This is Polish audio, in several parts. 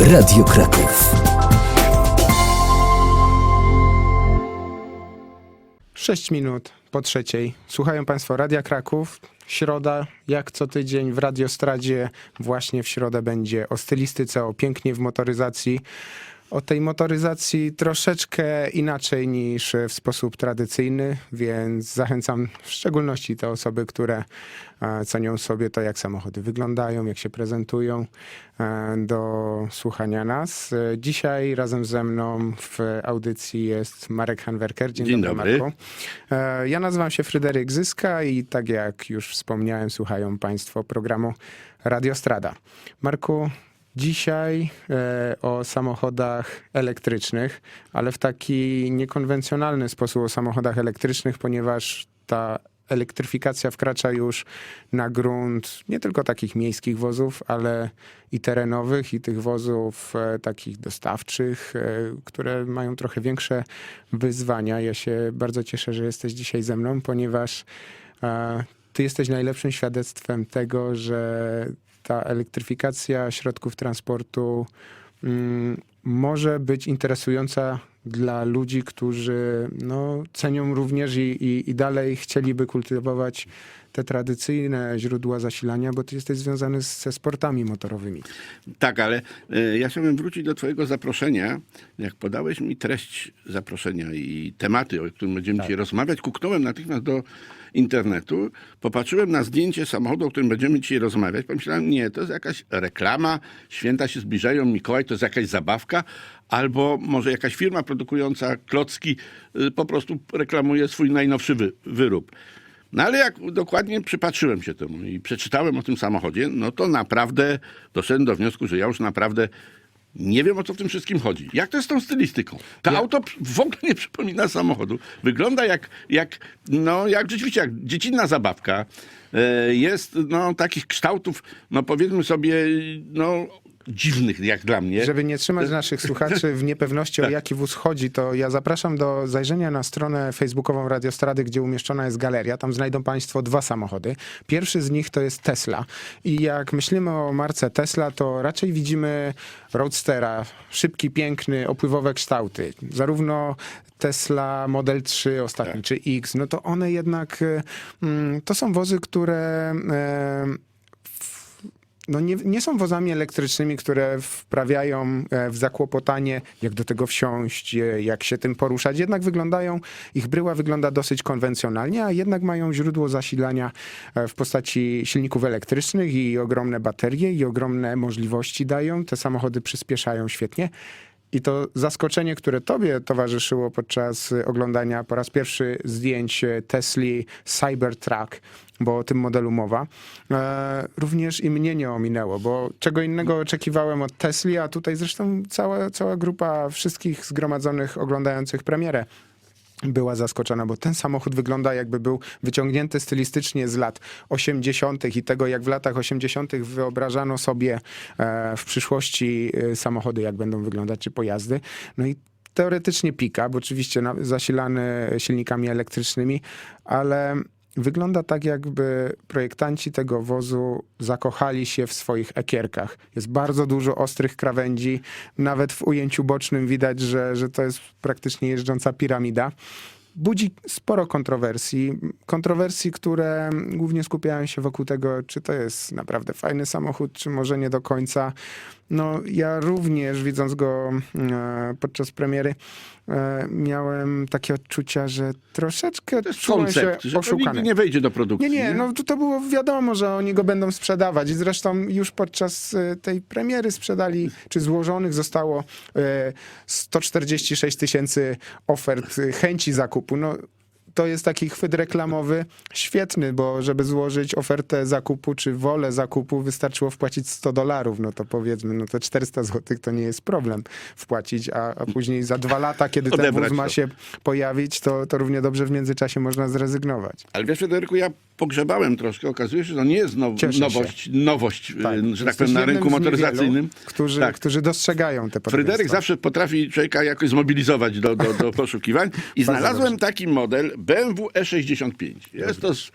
Radio Kraków. Sześć minut po trzeciej. Słuchają Państwo Radia Kraków. Środa, jak co tydzień w Radiostradzie, właśnie w środę będzie o stylistyce, o pięknie w motoryzacji. O tej motoryzacji troszeczkę inaczej niż w sposób tradycyjny, więc zachęcam w szczególności te osoby, które e, cenią sobie to, jak samochody wyglądają, jak się prezentują, e, do słuchania nas. Dzisiaj razem ze mną w audycji jest Marek Hanwerker. Dzień, Dzień dobry, dobry. Marku. E, Ja nazywam się Fryderyk Zyska i tak jak już wspomniałem, słuchają Państwo programu Radiostrada. Marku, dzisiaj e, o samochodach elektrycznych, ale w taki niekonwencjonalny sposób o samochodach elektrycznych, ponieważ ta elektryfikacja wkracza już na grunt nie tylko takich miejskich wozów, ale i terenowych, i tych wozów e, takich dostawczych, e, które mają trochę większe wyzwania. Ja się bardzo cieszę, że jesteś dzisiaj ze mną, ponieważ ty jesteś najlepszym świadectwem tego, że ta elektryfikacja środków transportu mm, może być interesująca dla ludzi, którzy no, cenią również i, i, i dalej chcieliby kultywować te tradycyjne źródła zasilania, bo ty jesteś związany z, ze sportami motorowymi. Tak, ale y, ja chciałbym wrócić do Twojego zaproszenia. Jak podałeś mi treść zaproszenia i tematy, o którym będziemy dzisiaj rozmawiać, kuknąłem natychmiast do internetu, popatrzyłem na zdjęcie samochodu, o którym będziemy dzisiaj rozmawiać. Pomyślałem, nie, to jest jakaś reklama, święta się zbliżają, Mikołaj to jest jakaś zabawka, albo może jakaś firma produkująca klocki y, po prostu reklamuje swój najnowszy wy, wyrób. No ale jak dokładnie przypatrzyłem się temu i przeczytałem o tym samochodzie, no to naprawdę doszedłem do wniosku, że ja już naprawdę nie wiem o co w tym wszystkim chodzi. Jak to jest z tą stylistyką? To auto w ogóle nie przypomina samochodu. Wygląda jak, jak, no, jak rzeczywiście jak dziecinna zabawka. E, Jest no, takich kształtów, no powiedzmy sobie, no dziwnych jak dla mnie. Żeby nie trzymać naszych słuchaczy w niepewności, o jaki wóz chodzi, to ja zapraszam do zajrzenia na stronę facebookową Radiostrady, gdzie umieszczona jest galeria. Tam znajdą Państwo dwa samochody. Pierwszy z nich to jest Tesla. I jak myślimy o marce Tesla, to raczej widzimy Roadstera, szybki, piękny, opływowe kształty. Zarówno Tesla Model 3 ostatni, czy X, no to one jednak, y, mm, to są wozy, które e, no nie, nie są wozami elektrycznymi, które wprawiają e, w zakłopotanie, jak do tego wsiąść, e, jak się tym poruszać. Jednak wyglądają, ich bryła wygląda dosyć konwencjonalnie, a jednak mają źródło zasilania e, w postaci silników elektrycznych i ogromne baterie i ogromne możliwości dają. Te samochody przyspieszają świetnie. I to zaskoczenie, które tobie towarzyszyło podczas y, oglądania po raz pierwszy zdjęć y, Tesli Cybertruck, bo o tym modelu mowa, e, również i mnie nie ominęło, bo czego innego oczekiwałem od Tesli, a tutaj zresztą cała, cała grupa wszystkich zgromadzonych oglądających premierę była zaskoczona, bo ten samochód wygląda jakby był wyciągnięty stylistycznie z lat 80. i tego, jak w latach 80. wyobrażano sobie e, w przyszłości e, samochody, jak będą wyglądać, czy pojazdy. No i teoretycznie pika, bo oczywiście na- zasilany silnikami elektrycznymi, ale wygląda tak, jakby projektanci tego wozu zakochali się w swoich ekierkach. Jest bardzo dużo ostrych krawędzi, nawet w ujęciu bocznym widać, że, że to jest praktycznie jeżdżąca piramida. Budzi sporo kontrowersji. Kontrowersji, które głównie skupiają się wokół tego, czy to jest naprawdę fajny samochód, czy może nie do końca. No, ja również, widząc go e, podczas premiery, e, miałem takie odczucia, że troszeczkę czułem koncept, się że oszukany. nigdy nie wejdzie do produkcji. Nie, nie, no to, było wiadomo, że oni go będą sprzedawać. Zresztą już podczas e, tej premiery sprzedali, czy złożonych zostało e, 146 tysięcy ofert chęci zakupu. No, to jest taki chwyt reklamowy świetny, bo żeby złożyć ofertę zakupu czy wolę zakupu wystarczyło wpłacić 100 dolarów. No to powiedzmy, no to 400 złotych to nie jest problem wpłacić, a, a później za dwa lata, kiedy ten wóz ma się pojawić, to, to równie dobrze w międzyczasie można zrezygnować. Ale wiesz, Federyku, ja pogrzebałem troszkę. Okazuje się, że to nie jest now, Cieszę się. nowość, nowość y, że tak powiem, na rynku motoryzacyjnym. Którzy, Tak. którzy dostrzegają te Fryderyk podobieństwa. zawsze potrafi człowieka jakoś zmobilizować do, do, do poszukiwań. I znalazłem taki model BMW E65. Jest to z, y,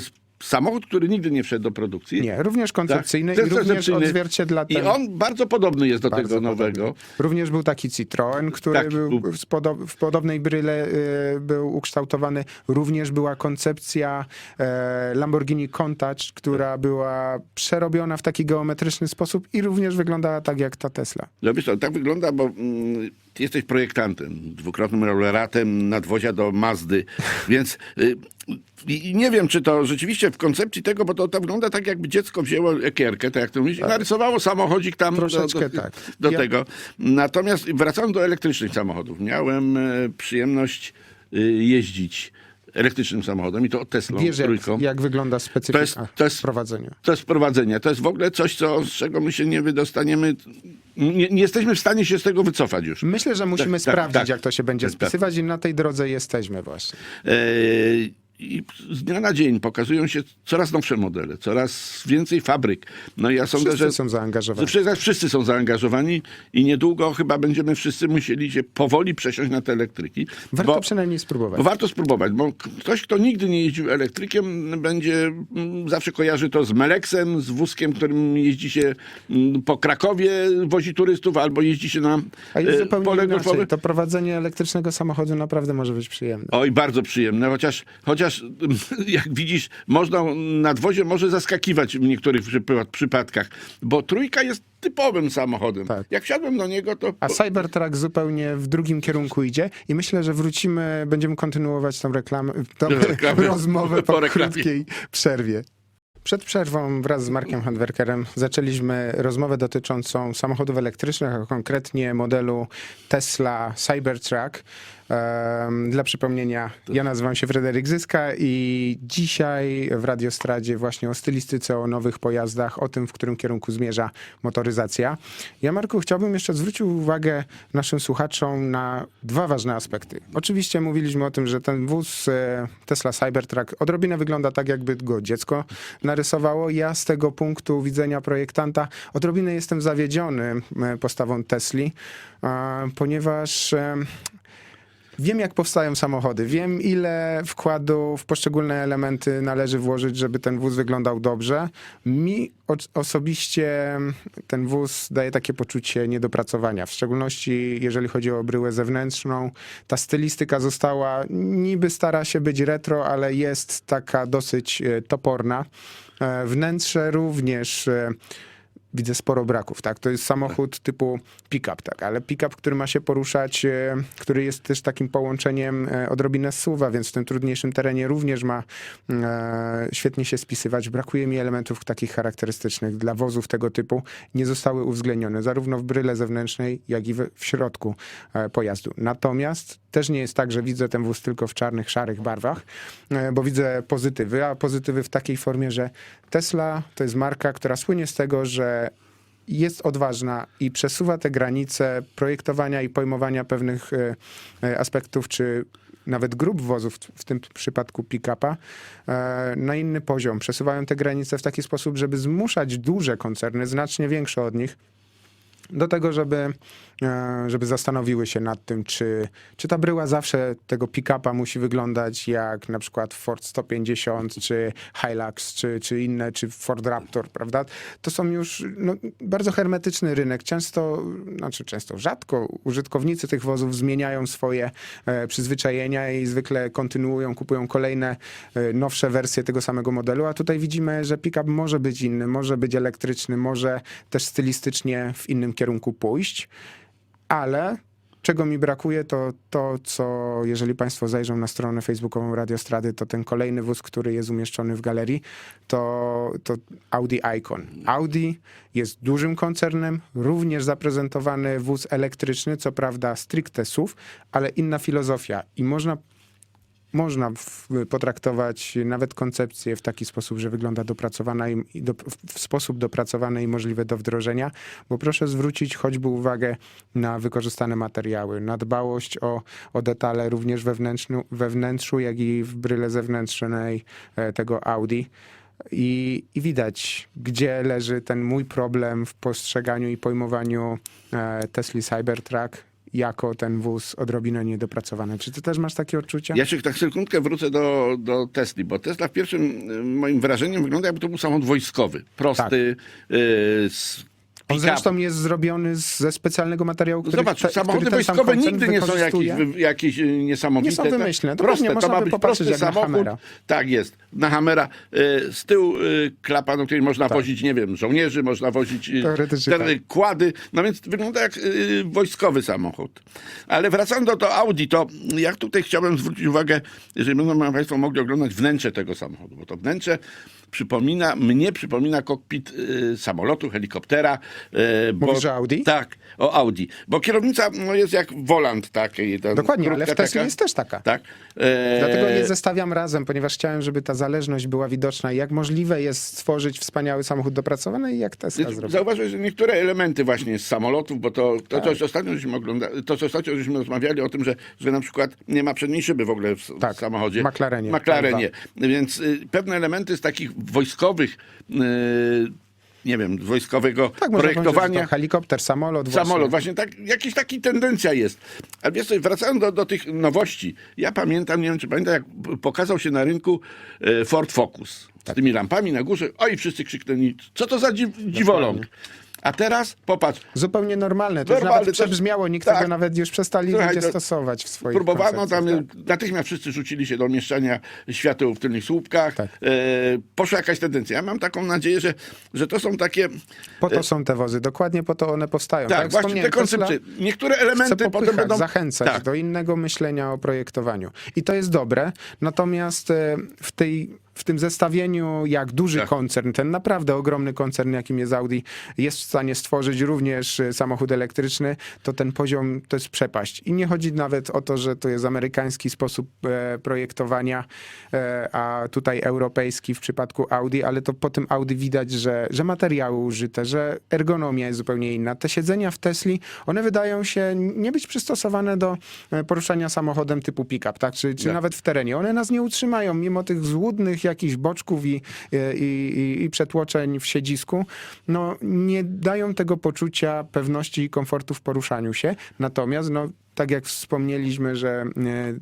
z samochód, który nigdy nie wszedł do produkcji. Nie, również koncepcyjny Tak, i również odzwierciedla I ten... on bardzo podobny jest do Bardzo tego nowego. podobny. Również był taki Citroen, który Tak, był w, spodo- w podobnej bryle y, był ukształtowany. Również była koncepcja e, Lamborghini Countach, która była przerobiona w taki geometryczny sposób i również wyglądała tak jak ta Tesla. No wiesz, tak wygląda, bo mm, ty jesteś projektantem, dwukrotnym laureatem nadwozia do Mazdy, więc y, nie wiem, czy to rzeczywiście w koncepcji tego, bo to, to wygląda tak, jakby dziecko wzięło ekierkę, tak jak to mówisz, i narysowało samochodzik tam do, Troszeczkę do, tak. do Ja- tego. Natomiast wracając do elektrycznych samochodów, miałem e, przyjemność y, jeździć elektrycznym samochodem i to Teslą Wiesz, jak, jak wygląda specyfika To jest- to jest- prowadzenia. To jest prowadzenie. To jest w ogóle coś, co, z czego my się nie wydostaniemy. Nie, nie jesteśmy w stanie się z tego wycofać już. Myślę, że musimy Tak, tak, sprawdzić, tak. jak to się będzie Tak, tak. spisywać i na tej drodze jesteśmy właśnie. E, I z dnia na dzień pokazują się coraz nowsze modele, coraz więcej fabryk. No ja sądzę, Wszyscy że są zaangażowani. wszyscy, wszyscy są zaangażowani i niedługo chyba będziemy wszyscy musieli się powoli przesiąść na te elektryki. Warto bo, przynajmniej spróbować. bo warto spróbować, bo ktoś, kto nigdy nie jeździł elektrykiem, będzie mm, zawsze kojarzy to z Meleksem, z wózkiem, którym jeździ się mm, po Krakowie, wozi turystów, albo jeździ się na A jest zupełnie pole golfowe. inaczej. To prowadzenie elektrycznego samochodu naprawdę może być przyjemne. Oj, bardzo przyjemne, chociaż, chociaż jak widzisz, można nadwozie może zaskakiwać w niektórych przypa- przypadkach, bo trójka jest typowym samochodem. Tak. Jak wsiadłem do niego, to A Cybertruck zupełnie w drugim kierunku idzie i myślę, że wrócimy, będziemy kontynuować tą reklamę, tą Reklamę. rozmowę po, Po reklamie. krótkiej przerwie. Przed przerwą wraz z Markiem Handwerkerem zaczęliśmy rozmowę dotyczącą samochodów elektrycznych, a konkretnie modelu Tesla Cybertruck. Dla przypomnienia, ja nazywam się Fryderyk Zyska i dzisiaj w Radiostradzie właśnie o stylistyce, o nowych pojazdach, o tym, w którym kierunku zmierza motoryzacja. Ja, Marku, chciałbym jeszcze zwrócić uwagę naszym słuchaczom na dwa ważne aspekty. Oczywiście mówiliśmy o tym, że ten wóz e, Tesla Cybertruck odrobinę wygląda tak, jakby go dziecko narysowało. Ja z tego punktu widzenia projektanta odrobinę jestem zawiedziony e, postawą Tesli, ponieważ Wiem, jak powstają samochody. Wiem, ile wkładu w poszczególne elementy należy włożyć, żeby ten wóz wyglądał dobrze. Mi osobiście ten wóz daje takie poczucie niedopracowania. W szczególności, jeżeli chodzi o bryłę zewnętrzną. Ta stylistyka została, niby stara się być retro, ale jest taka dosyć e, toporna. E, Wnętrze również e, widzę sporo braków, tak? To jest samochód typu pick-up, tak? Ale pick-up, który ma się poruszać, e, który jest też takim połączeniem e, odrobinę suwa, więc w tym trudniejszym terenie również ma e, świetnie się spisywać. Brakuje mi elementów takich charakterystycznych dla wozów tego typu. Nie zostały uwzględnione zarówno w bryle zewnętrznej, jak i w, środku pojazdu. Natomiast też nie jest tak, że widzę ten wóz tylko w czarnych, szarych barwach, e, bo widzę pozytywy, a pozytywy w takiej formie, że Tesla to jest marka, która słynie z tego, że jest odważna i przesuwa te granice projektowania i pojmowania pewnych e, e, aspektów, czy nawet grup wozów, w tym przypadku pick-upa, na inny poziom. Przesuwają te granice w taki sposób, żeby zmuszać duże koncerny, znacznie większe od nich, do tego, żeby, e, żeby zastanowiły się nad tym, czy, czy ta bryła zawsze tego pick-upa musi wyglądać jak na przykład Ford 150, czy Hilux, czy, czy inne, czy Ford Raptor, prawda? To są już no, bardzo hermetyczny rynek. Często, znaczy często, rzadko użytkownicy tych wozów zmieniają swoje e, przyzwyczajenia i zwykle kontynuują, kupują kolejne e, nowsze wersje tego samego modelu, a tutaj widzimy, że pick-up może być inny, może być elektryczny, może też stylistycznie w innym kierunku pójść, ale czego mi brakuje, to to, co jeżeli Państwo zajrzą na stronę facebookową Radiostrady, to ten kolejny wóz, który jest umieszczony w galerii, to, to Audi Icon. Audi jest dużym koncernem, również zaprezentowany wóz elektryczny, co prawda stricte SUV, ale inna filozofia i można można w, potraktować nawet koncepcję w taki sposób, że wygląda dopracowana i, i do, w sposób dopracowany i możliwe do wdrożenia, bo proszę zwrócić choćby uwagę na wykorzystane materiały, na dbałość o, o detale również we wnętrzu, we wnętrzu, jak i w bryle zewnętrznej e, tego Audi. I, I widać, gdzie leży ten mój problem w postrzeganiu i pojmowaniu e, Tesla Cybertruck jako ten wóz odrobinę niedopracowany. Czy ty też masz takie odczucia? Ja się tak sekundkę wrócę do, do Tesli, bo Tesla w pierwszym moim wrażeniem wygląda jakby to był samochód wojskowy. Prosty, Tak. y, z On zresztą jest zrobiony z- ze specjalnego materiału, który, Zobacz, te, samochody który ten wojskowe nigdy nie są jakieś, jakieś y, niesamowite. Nie są tak? wymyślne. To Proste, to ma by być prosty samochód. Hammera. Tak jest, na Hammera. Y, Z tyłu y, klapa, do której można wozić, nie wiem, żołnierzy, można wozić y, Teoretycznie te tak. kłady. No więc wygląda jak wojskowy samochód. Ale wracając do, do Audi, to ja tutaj chciałbym zwrócić uwagę, jeżeli będą Państwo mogli oglądać wnętrze tego samochodu, bo to wnętrze przypomina, mnie przypomina kokpit samolotu, helikoptera. Y, bo- Mówisz o Audi? Tak, o Audi. Bo kierownica no, jest jak wolant taki. ten Dokładnie, ale w Tesla taka. jest też taka. Tak. E, Dlatego je zestawiam razem, ponieważ chciałem, żeby ta zależność była widoczna. Jak możliwe jest stworzyć wspaniały samochód dopracowany i jak Tesla zrobił. Zauważyłeś, że niektóre elementy właśnie z samolotów, bo to, to, Tak. co ostatnio żeśmy ogląda, to co ostatnio żeśmy rozmawiali o tym, że, że na przykład nie ma przedniej szyby w ogóle w, Tak, w samochodzie. McLarenie. McLarenie. Więc y, pewne elementy z takich wojskowych, y, nie wiem, wojskowego Tak, powiedzieć, projektowania. to helikopter, samolot. Samolot, właśnie. tak, jakaś taka tendencja jest. Ale wiesz co, wracając do, do tych nowości, ja pamiętam, nie wiem czy pamiętam, jak pokazał się na rynku e, Ford Focus z tymi lampami na górze, oj wszyscy krzyknęli, co to za dziw, dziwoląg. A teraz popatrz, Zupełnie normalne. To Normalne, już nawet przebrzmiało, nikt tak. tego nawet już przestali Słuchaj, ludzie to stosować w swoich próbowano tam, e, natychmiast wszyscy rzucili się do umieszczania świateł w tylnych słupkach, Tak. e, poszła jakaś tendencja. Ja mam taką nadzieję, że, że to są takie, Po to są te wozy, dokładnie po to one powstają. tak, jak właśnie te koncepcje. Niektóre elementy potem będą... zachęcać Tak. do innego myślenia o projektowaniu. I to jest dobre, natomiast e, w, tej, w tym zestawieniu, jak duży Tak. koncern, ten naprawdę ogromny koncern, jakim jest Audi, jest w stanie stworzyć również e, samochód elektryczny, to ten poziom to jest przepaść. I nie chodzi nawet o to, że to jest amerykański sposób e, projektowania, e, a tutaj europejski w przypadku Audi, ale to po tym Audi widać, że, że materiały użyte, że ergonomia jest zupełnie inna. Te siedzenia w Tesli, one wydają się nie być przystosowane do e, poruszania samochodem typu pick-up, tak? czy, czy Tak. nawet w terenie. One nas nie utrzymają, mimo tych złudnych jakichś boczków i, i, i, i przetłoczeń w siedzisku. No, nie dają tego poczucia pewności i komfortu w poruszaniu się. Natomiast, no, tak jak wspomnieliśmy, że e,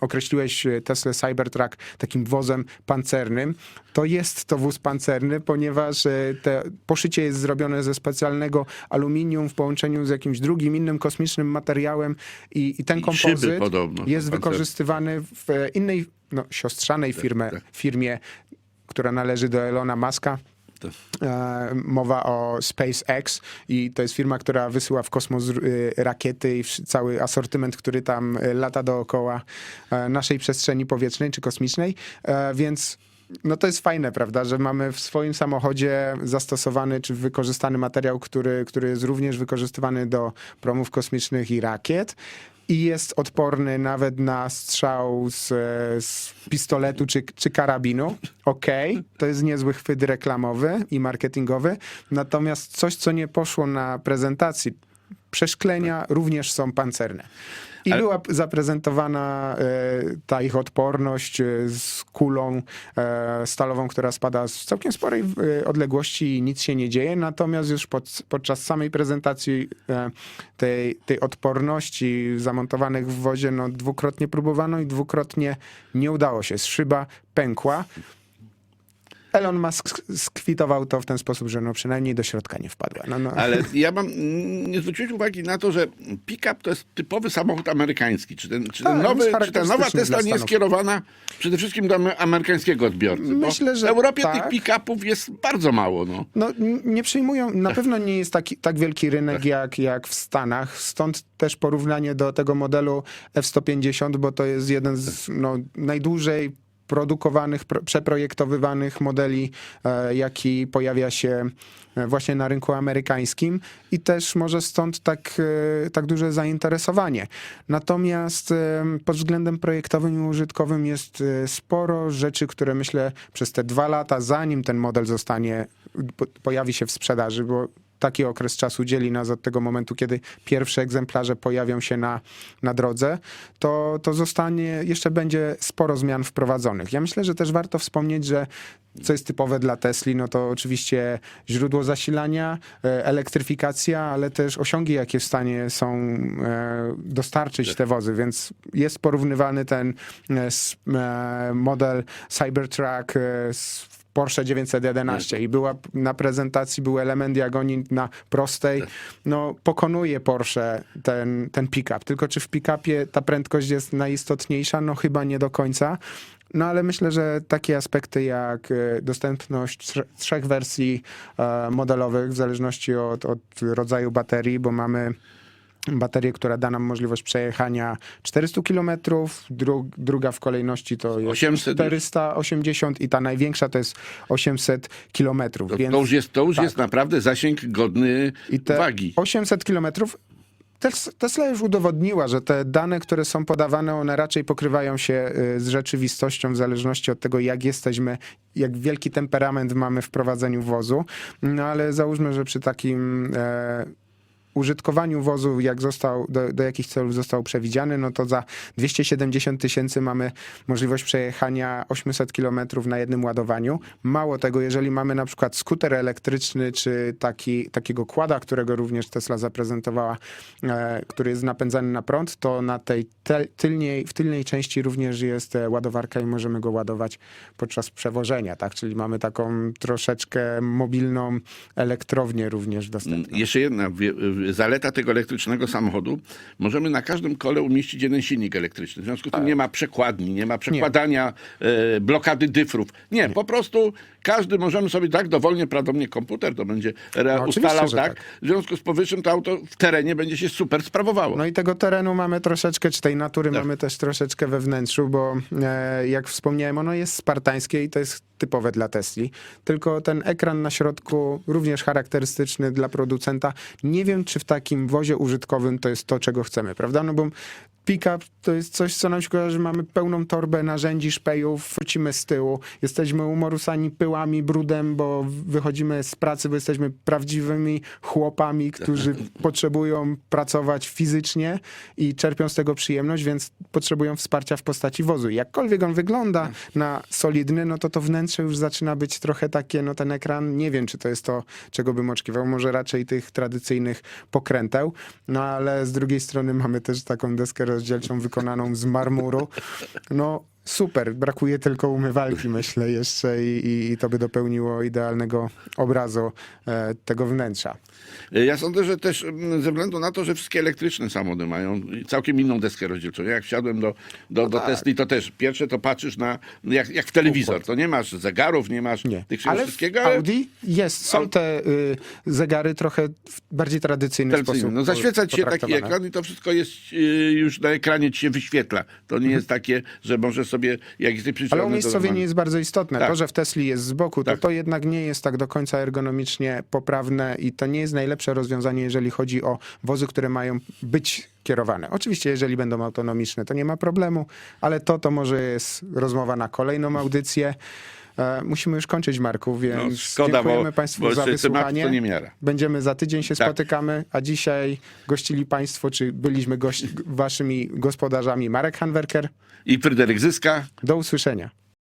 określiłeś Tesla Cybertruck takim wozem pancernym, to jest to wóz pancerny, ponieważ e, te poszycie jest zrobione ze specjalnego aluminium w połączeniu z jakimś drugim innym kosmicznym materiałem i, i ten I kompozyt podobno jest wykorzystywany w e, innej, no, siostrzanej firmie, tak. firmie, która należy do Elona Muska. E, Mowa o SpaceX i to jest firma, która wysyła w kosmos y, rakiety i cały asortyment, który tam y, lata dookoła e, naszej przestrzeni powietrznej czy kosmicznej, E, więc no to jest fajne, prawda, że mamy w swoim samochodzie zastosowany czy wykorzystany materiał, który, który jest również wykorzystywany do promów kosmicznych i rakiet. I jest odporny nawet na strzał z, z pistoletu czy, czy karabinu. Okej, to jest niezły chwyt reklamowy i marketingowy. Natomiast coś, co nie poszło na prezentacji, przeszklenia również są pancerne. I Ale- była zaprezentowana e, ta ich odporność e, z kulą e, stalową, która spada z całkiem sporej odległości i nic się nie dzieje. Natomiast już pod, podczas samej prezentacji tej, tej odporności zamontowanych w wozie no, dwukrotnie próbowano i dwukrotnie nie udało się. Szyba pękła. Elon Musk skwitował to w ten sposób, że no przynajmniej do środka nie wpadła. No, no. Ale ja mam, nie zwróciłeś uwagi na to, że pick-up to jest typowy samochód amerykański. Czy ten, czy ten Tak, nowy, czy ta nowa Tesla nie jest skierowana przede wszystkim do ame- amerykańskiego odbiorcy? Myślę, że w Europie tak. tych pick-upów jest bardzo mało. No. No, nie przyjmują, na pewno nie jest taki, tak wielki rynek jak, jak w Stanach, stąd też porównanie do tego modelu F-150, bo to jest jeden z no, najdłużej produkowanych, pro, przeprojektowywanych modeli, e, jaki pojawia się e, właśnie na rynku amerykańskim i też może stąd tak, e, tak duże zainteresowanie. Natomiast pod względem projektowym i użytkowym jest sporo rzeczy, które myślę przez te dwa lata, zanim ten model zostanie, po, pojawi się w sprzedaży, bo taki okres czasu dzieli nas od tego momentu, kiedy pierwsze egzemplarze pojawią się na, na drodze, to, to zostanie, jeszcze będzie sporo zmian wprowadzonych. Ja myślę, że też warto wspomnieć, że co jest typowe dla Tesli, no to oczywiście źródło zasilania, e, elektryfikacja, ale też osiągi, jakie w stanie są e, dostarczyć te wozy, więc jest porównywany ten e, model Cybertruck z Porsche 911 i była na prezentacji był element jak oni na prostej, no pokonuje Porsche ten, ten pick-up, tylko czy w pick-upie ta prędkość jest najistotniejsza? No chyba nie do końca. No ale myślę, że takie aspekty jak e, dostępność trze- trzech wersji e, modelowych w zależności od, od rodzaju baterii, bo mamy baterię, która da nam możliwość przejechania 400 km, dru, druga w kolejności to jest 800 już. 480 i ta największa to jest 800 km. To, Więc to już, jest, to już tak. jest naprawdę zasięg godny i te wagi. 800 kilometrów Tes- Tesla już udowodniła, że te dane, które są podawane, one raczej pokrywają się y, z rzeczywistością w zależności od tego, jak jesteśmy, jak wielki temperament mamy w prowadzeniu wozu. No ale załóżmy, że przy takim e, użytkowaniu wozu, jak został, do, do jakich celów został przewidziany, no to za 270 tysięcy mamy możliwość przejechania 800 kilometrów na jednym ładowaniu. Mało tego, jeżeli mamy na przykład skuter elektryczny, czy taki, takiego kłada, którego również Tesla zaprezentowała, e, który jest napędzany na prąd, to na tej te, tylniej, w tylnej części również jest e, ładowarka i możemy go ładować podczas przewożenia, tak? Czyli mamy taką troszeczkę mobilną elektrownię również dostępną. Jeszcze jedna zaleta tego elektrycznego samochodu. Możemy na każdym kole umieścić jeden silnik elektryczny. W związku z tym nie ma przekładni, nie ma przekładania e, blokady dyfrów. Nie, po prostu każdy możemy sobie tak dowolnie, prawdopodobnie komputer to będzie re- No, oczywiście, ustalał że tak. tak. W związku z powyższym to auto w terenie będzie się super sprawowało. No i tego terenu mamy troszeczkę, czy tej natury Tak. mamy też troszeczkę we wnętrzu, bo e, jak wspomniałem, ono jest spartańskie i to jest typowe dla Tesli. Tylko ten ekran na środku, również charakterystyczny dla producenta. Nie wiem, czy w takim wozie użytkowym to jest to, czego chcemy, prawda? No bo pick-up to jest coś, co nam się kojarzy, że mamy pełną torbę narzędzi, szpejów, wrócimy z tyłu, jesteśmy umorusani pyłami, brudem, bo wychodzimy z pracy, bo jesteśmy prawdziwymi chłopami, którzy potrzebują pracować fizycznie i czerpią z tego przyjemność, więc potrzebują wsparcia w postaci wozu. Jakkolwiek on wygląda na solidny, no to to wnętrze już zaczyna być trochę takie, no ten ekran, nie wiem, czy to jest to, czego bym oczekiwał, może raczej tych tradycyjnych pokręteł, no ale z drugiej strony mamy też taką deskę rozdzielczą wykonaną z marmuru. No super, brakuje tylko umywalki, myślę jeszcze i, i, to by dopełniło idealnego obrazu e, tego wnętrza. Ja sądzę, że też mm, ze względu na to, że wszystkie elektryczne samochody mają całkiem inną deskę rozdzielczą. Jak wsiadłem do, do, do tak. Tesli, to też pierwsze to patrzysz na, jak, jak w telewizor. To nie masz zegarów, nie masz Nie. tych Ale wszystkiego, w ale Audi jest, są te y, zegary trochę w bardziej tradycyjny sposób No zaświecać się taki potraktowane. ekran i to wszystko jest y, już na ekranie ci się wyświetla. To nie jest takie, że możesz sobie, jak jesteś. Ale umiejscowienie jest bardzo istotne. Tak. To, że w Tesli jest z boku, to Tak. to jednak nie jest tak do końca ergonomicznie poprawne i to nie jest najlepsze rozwiązanie, jeżeli chodzi o wozy, które mają być kierowane. Oczywiście, jeżeli będą autonomiczne, to nie ma problemu, ale to to może jest rozmowa na kolejną audycję. E, musimy już kończyć, Marku, więc No, szkoda, bo- dziękujemy Państwu bo za wysłuchanie. nie miara. Będziemy za tydzień się Tak. spotykamy, a dzisiaj gościli Państwo, czy byliśmy gość, waszymi gospodarzami Marek Hanwerker. I Fryderyk Zyska. Do usłyszenia.